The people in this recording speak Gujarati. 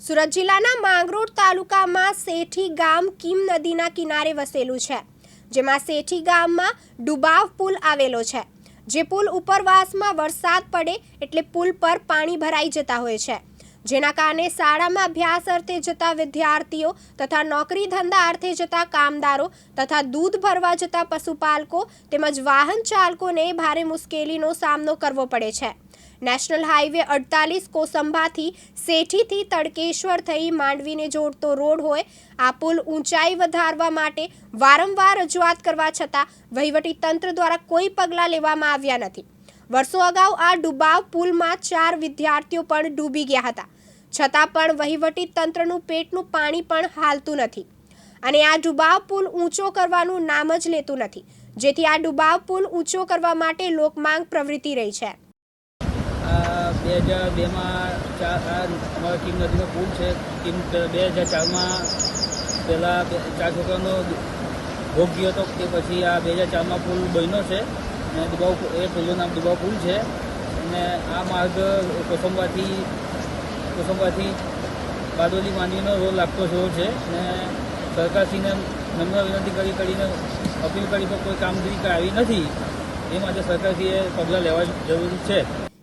સુરત જિલ્લાના માંગરોળ તાલુકામાં સેઠી ગામ કીમ નદીના કિનારે વસેલું છે, જેમાં સેઠી ગામમાં ડુબાવ પુલ આવેલો છે, જે પુલ ઉપરવાસમાં વરસાદ પડે એટલે પુલ પર પાણી ભરાઈ જતા હોય છે. જેના કારણે શાળામાં અભ્યાસ અર્થે જતા વિદ્યાર્થીઓ તથા નોકરી ધંધા અર્થે જતા કામદારો તથા દૂધ ભરવા જતા પશુપાલકો તેમજ વાહન ચાલકોને ભારે મુશ્કેલીનો સામનો કરવો પડે છે. નેશનલ હાઈવે અડતાલીસ કોસંબાથી સેઠીથી તડકેશ્વર થઈ માંડવીને જોડતો રોડ હોય, આ પુલ ઊંચાઈ વધારવા માટે વારંવાર રજૂઆત કરવા છતાં વહીવટી તંત્ર દ્વારા કોઈ પગલાં લેવામાં આવ્યા નથી. વર્ષો અગાઉ આ ડુબાવ પુલમાં ચાર વિદ્યાર્થીઓ પણ ડૂબી ગયા હતા. છતાં પણ વહીવટી તંત્રનું પેટનું પાણી પણ હાલતું નથી અને આ ડુબાવ પુલ ઊંચો કરવાનું નામ જ લેતું નથી. જેથી આ ડુબાવ પુલ ઊંચો કરવા માટે લોકમાંગ પ્રવૃત્તિ રહી છે. બે હજાર બેમાં ચાર અમારા કિમ નદીનો પુલ છે. કિમ બે હજાર ચારમાં પહેલાં ચાર છોકરાનો ભોગ ગયો હતો કે પછી આ બે હજાર ચારમાં પુલ બન્યો છે. અને દુબાવ એ પુલનું નામ દુબાવ પુલ છે. અને આ માર્ગ કોસંબાથી કોસંબાથી બારડોલી માંડવીનો રોલ લાગતો થયો છે. અને સરકારશ્રીને નમ્ર વિનંતી કરી કરીને અપીલ કરી પણ કોઈ કામગીરી આવી નથી. એ માટે સરકારશ્રીએ પગલાં લેવા જરૂરી છે.